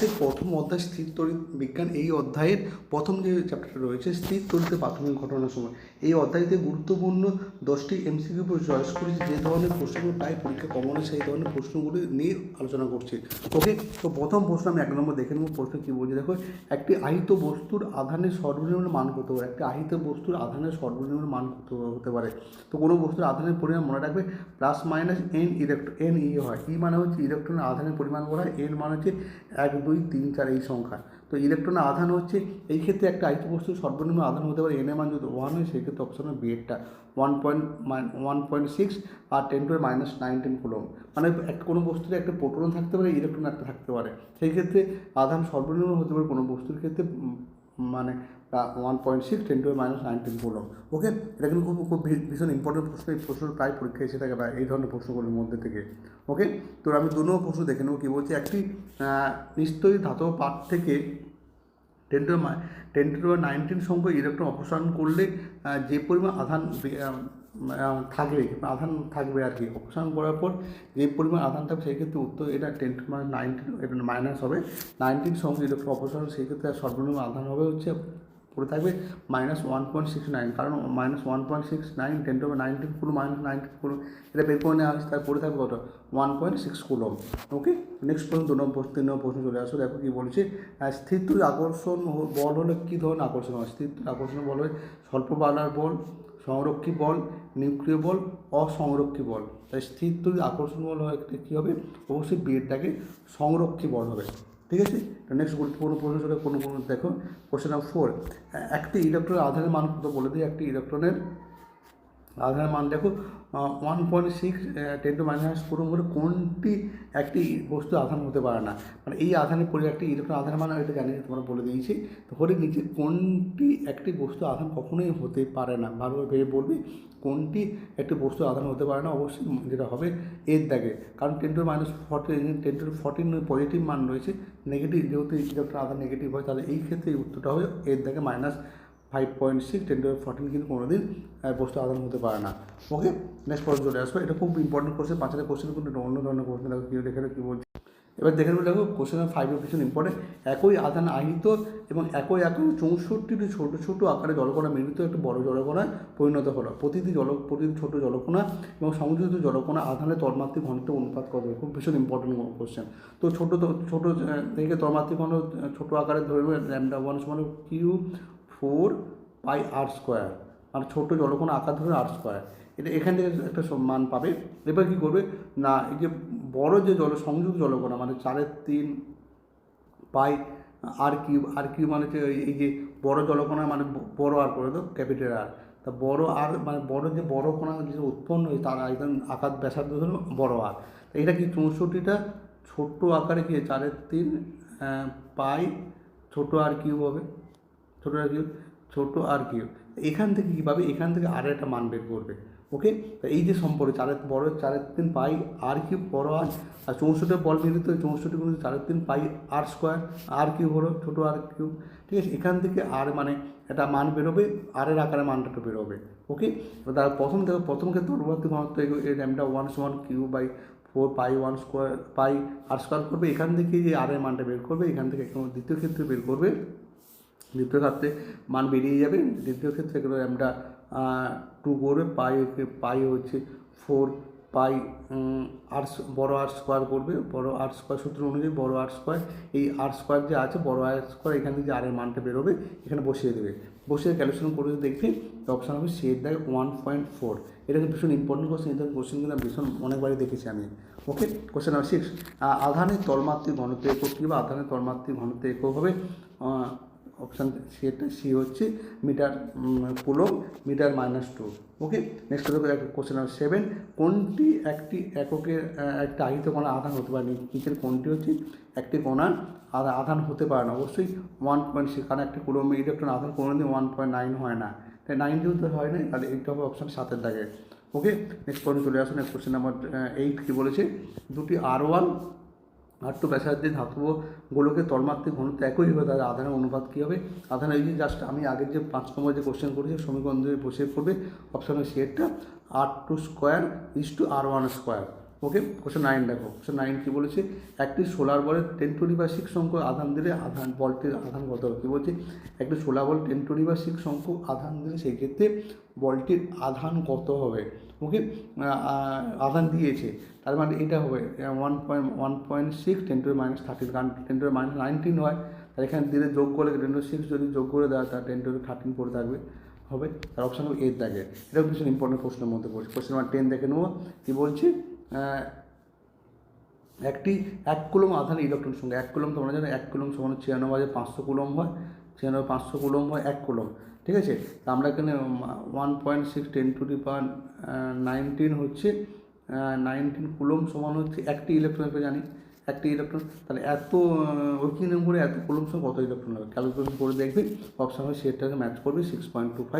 ক্লাসের প্রথম অধ্যায় স্থির তড়িৎ বিজ্ঞান, এই অধ্যায়ের প্রথম যে চ্যাপ্টারটা রয়েছে, স্থির তড়িতের প্রাথমিক ঘটনার সময়। এই অধ্যায়তে গুরুত্বপূর্ণ দশটি এমসিকিউ চয়েস করেছি, যে ধরনের প্রশ্নগুলো প্রায় পরীক্ষা কমন সেই ধরনের প্রশ্নগুলি নিয়ে আলোচনা করছি। ওকে তো প্রথম প্রশ্ন আমি এক নম্বর দেখে নেব, প্রশ্ন কী বলছি? দেখো, একটি আহিত বস্তুর আধানের সর্বনিম্ন মান কত হবে? একটি আহিত বস্তুর আধানের সর্বনিম্ন মান কত হতে পারে? তো কোনো বস্তুর আধানের পরিমাণ মনে রাখবে plus minus N electron N E হয়। ই মানে হচ্ছে ইলেকট্রনের আধানের পরিমাণ বলা হয় এন মানে হচ্ছে এক দুই তিন চার এই সংখ্যা। তো ইলেকট্রনের আধান হচ্ছে, এই ক্ষেত্রে একটা আইটি বস্তু সর্বনিম্ন আধান হতে পারে এন এর মান যদি ওয়ান হয় সেই ক্ষেত্রে অপশন হবে বিএডটা one point one point six R ten to minus nineteen coulomb মানে একটা কোনো বস্তুতে একটা প্রোটন থাকতে পারে ইলেকট্রন একটা থাকতে পারে। সেই ক্ষেত্রে আধান সর্বনিম্ন হতে পারে কোনো বস্তুর ক্ষেত্রে মানে one point six ten to minus nineteen coulomb okay এটা কিন্তু খুব খুব ভীষণ ইম্পর্টেন্ট প্রশ্ন। এই প্রশ্ন প্রায় পরীক্ষা এসে থাকে বা এই ধরনের প্রশ্নগুলোর মধ্যে থেকে। ওকে তো আমি দু নম্বর প্রশ্ন দেখে নেব কী বলছি, একটি নিশ্চয়ই ধাতব পাঠ থেকে ten to ten to nineteen সংখ্যক ইলেকট্রন অপসারণ করলে যে পরিমাণ আধান থাকবে আধান থাকবে আর কি, অপসারণ করার পর যে পরিমাণ আধান থাকবে সেই ক্ষেত্রে উত্তর এটা টেন টু নাইনটিন এটা মাইনাস হবে। নাইনটিন সংখ্যক ইলেকট্রন অপসারণ, সেই ক্ষেত্রে সর্বনিম্ন আধান হবে হচ্ছে পড়ে থাকবে minus one point six nine কারণ minus one point six nine ten to nineteen পুরো মাইনাস নাইনটিন পুরো এটা বের করে নেওয়া তার পড়ে থাকবে কত? One point six coulomb okay next প্রশ্ন, দু নম্বর তিন নম্বর প্রশ্ন চলে আসো দেখো কী বলছে স্থির আকর্ষণ বল হলে কী ধরনের আকর্ষণ হয়? স্থির আকর্ষণ বল হয় স্বল্প বালার বল, সংরক্ষী বল, নিউক্লিয় বল, অসংরক্ষী বল। তাই স্থির আকর্ষণ বল হয় কী হবে? অবশ্যই বিয়েরটাকে সংরক্ষী বল হবে। ঠিক আছে? নেক্সট গুরুত্বপূর্ণ প্রশ্ন কোনো কোনো, দেখো কোশ্চেন নাম্বার ফোর একটি ইলেকট্রনের আধারের মান কত? বলে দিই, একটি ইলেকট্রনের আধারের মান দেখো one point six ten to minus করুন করে কোনটি একটি বস্তু আধান হতে পারে না? মানে এই আধানের পরে একটি ইলেকট্রন আধান মানে এটা জানি, তোমরা বলে দিয়েছি। তো হলে নিচে কোনটি একটি বস্তু আধান কখনোই হতে পারে না? ভালোভাবে ভেবে বলবি, কোনটি একটি বস্তু আধান হতে পারে না? অবশ্যই যেটা হবে এর দাগে। কারণ ten to minus forty ten to fourteen positive মান রয়েছে। নেগেটিভ যেহেতু ইলেকট্রন আধান নেগেটিভ হয়, তাহলে এই ক্ষেত্রে এই উত্তরটা হবে এর দাগে minus five point six ten to fourteen কিন্তু কোনোদিন বস্তু আদান হতে পারে না। ওকে নেক্সট প্রশ্ন চলে আসবে। এটা খুব ইম্পর্টেন্ট কোশ্চেন পাঁচটা কোশ্চেন কিন্তু অন্য ধরনের কোশ্চেন দেখো, কী দেখে কী বলছে। এবার দেখে নেবে দেখো কোশ্চেন ফাইভের ভীষণ ইম্পর্টেন্ট একই আধান আহিত এবং একই একই চৌষট্টিটি ছোটো ছোটো আকারে জলকণা মিলিত একটি বড় জলকণায় পরিণত হলো। প্রতিটি জল, প্রতিটি ছোটো জলকণা এবং সংযোজিত জলকণা আধানের তন্মাত্রিক ঘনত্ব অনুপাত কত? খুব ভীষণ ইম্পর্টেন্ট কোশ্চেন তো ছোটো ছোটো থেকে তন্মাত্রিক ঘন ছোটো আকারে ধরবে ল্যামডা ওয়ান সমান Q four pi R square মানে ছোটো জলকোণা আকার ধরে আর স্কোয়ার এটা এখান থেকে একটা সব মান পাবে। এবার কী করবে? না, এই যে বড় যে জল, সংযুক্ত জলকোণা মানে চারের তিন পাই আর কিউব আর কিউব মানে হচ্ছে এই যে বড় জলকণা মানে বড় আর করে দাও ক্যাপিটাল আর তা বড় আর মানে বড় যে বড় কণা যে উৎপন্ন হয় তার একদম আকার ব্যাসার্ধ হলো বড় আর তা এটা কি চৌষট্টিটা ছোট্ট আকারে কি, চারের তিন পাই ছোটো আর কিউব হবে? ছোটো আর কিউব ছোটো আর কিউব এখান থেকে কী পাবে? এখান থেকে আর একটা মান বের করবে। ওকে? এই যে সম্পর্ক, চারের বড় চারের তিন পাই আর কিউব বড় আর আর চৌষট্টি বল মিলিত চৌষট্টি গুণ চারের তিন পাই আর স্কোয়ার, আর কিউব হলো ছোটো আর কিউব। ঠিক আছে? এখান থেকে আর মানে একটা মান বেরোবে, আরের আকারে মানটা একটু বেরোবে। ওকে? তার প্রথম থেকে প্রথম ক্ষেত্রে পরবর্তী ঘনত্ব এই- র্যামটা ওয়ান সমান Q by four pi one square, pi R square করবে। এখান থেকে যে আর এর মানটা বের করবে, এখান থেকে দ্বিতীয় ক্ষেত্রে বের করবে। দ্বিতীয় ক্ষেত্রে মান বেরিয়ে যাবে। দ্বিতীয় ক্ষেত্রে এগুলো র্যামটা টু করবে। পাই পাই হচ্ছে ফোর পাই আর বড় আর স্কোয়ার করবে। বড় আর স্কোয়ার সূত্র অনুযায়ী বড় আর স্কোয়ার এই আর স্কোয়ার যে আছে, বড় আর স্কোয়ার এখান থেকে যে আর এর মানটা বেরোবে, এখানে বসিয়ে দেবে। বসিয়ে ক্যালকুলেশন করে দেখবে অপশান হবে সি এর ওয়ান পয়েন্ট ফোর এটা ভীষণ ইম্পর্টেন্ট কোশ্চেন এটা কোশ্চেন কিন্তু আমি ভীষণ অনেকবারই দেখেছি আমি। ওকে কোশ্চেন নাম্বার সিক্স আধানের তলমাত্রিক ঘনত্ব একক কী বা আধানের তলমাত্রিক ঘনত্ব একক হবে? অপশান সেটা সি হচ্ছে metre coulomb metre minus two okay next question number seven কোনটি একটি এককের একটা আহিত কণা আধান হতে পারে? নিচের কোনটি হচ্ছে একটি কণার আধা- আধান হতে পারে না। অবশ্যই ওয়ান পয়েন্ট সিক্স কারণ একটি কুলম ইলেকট্রন আধান কোনোদিন ওয়ান পয়েন্ট নাইন হয় না। তাই নাইন যেহেতু হয় না, তাহলে এইটা হবে অপশান সাতের দাগে ওকে নেক্সট পয়েন্ট চলে আসুন। নেক্সট কোশ্চেন নাম্বার এইট কী বলেছে? দুটি আর ওয়ান আর টু ব্যাসার্ধের ধাতব গোলকের তলমাত্রিক ঘনত্ব একই হবে তাদের আধানের অনুপাত কী হবে? আধানের এই যে জাস্ট আমি আগের যে পাঁচ নম্বর যে কোশ্চেন করেছি, সমীকরণ দিয়ে বসে করবে অপশানের শেডটা R two square is two R one square okay question nine দেখো। কোশ্চেন নাইন কী বলেছে? একটি সোলার বলের টেন টু বা সিক্স সংখ্যক আধান দিলে আধান বলটির আধান কত হবে? কী বলছে? একটি সোলার বল টেন টু বা সিক্স সংখ্যক আধান দিলে, সেই ক্ষেত্রে বলটির আধান কত হবে? ওকে আধান দিয়েছে। তার মানে এটা হবে one point one point six ten to minus thirteen কারণ টেন টু মাইনাস নাইনটিন হয় তাহলে এখানে দিলে যোগ করলে টেন টু সিক্স যদি যোগ করে দেওয়া তার টেন টু থার্টিন পড়ে থাকবে। হবে, তার অপশান হবে এর দাগে এটাও কিছু ইম্পর্টেন্ট প্রশ্নের মধ্যে পড়ছে। কোশ্চেন নাম্বার টেন দেখে নেব। কী বলছি? একটি, এক কুলম আধান ইলেকট্রন সঙ্গে। এক কুলম তোমরা জানো, এক কুলম সমান ছিয়ানব্বই পাঁচশো কুলম হয়। ছিয়ানব্বই পাঁচশো কুলম হয় এক কুলম ঠিক আছে? তা আমরা এখানে one point six ten to the power nineteen হচ্ছে নাইনটিন কুলম সমান হচ্ছে একটি ইলেকট্রন আমরা জানি, একটি ইলেকট্রন তাহলে এত ওই করে এত কুলম সমান কত ইলেকট্রন হবে? ক্যালকুলেশন করে দেখবি অপশান হয় সেটাকে ম্যাচ করবে সিক্স পয়েন্ট টু ফাইভ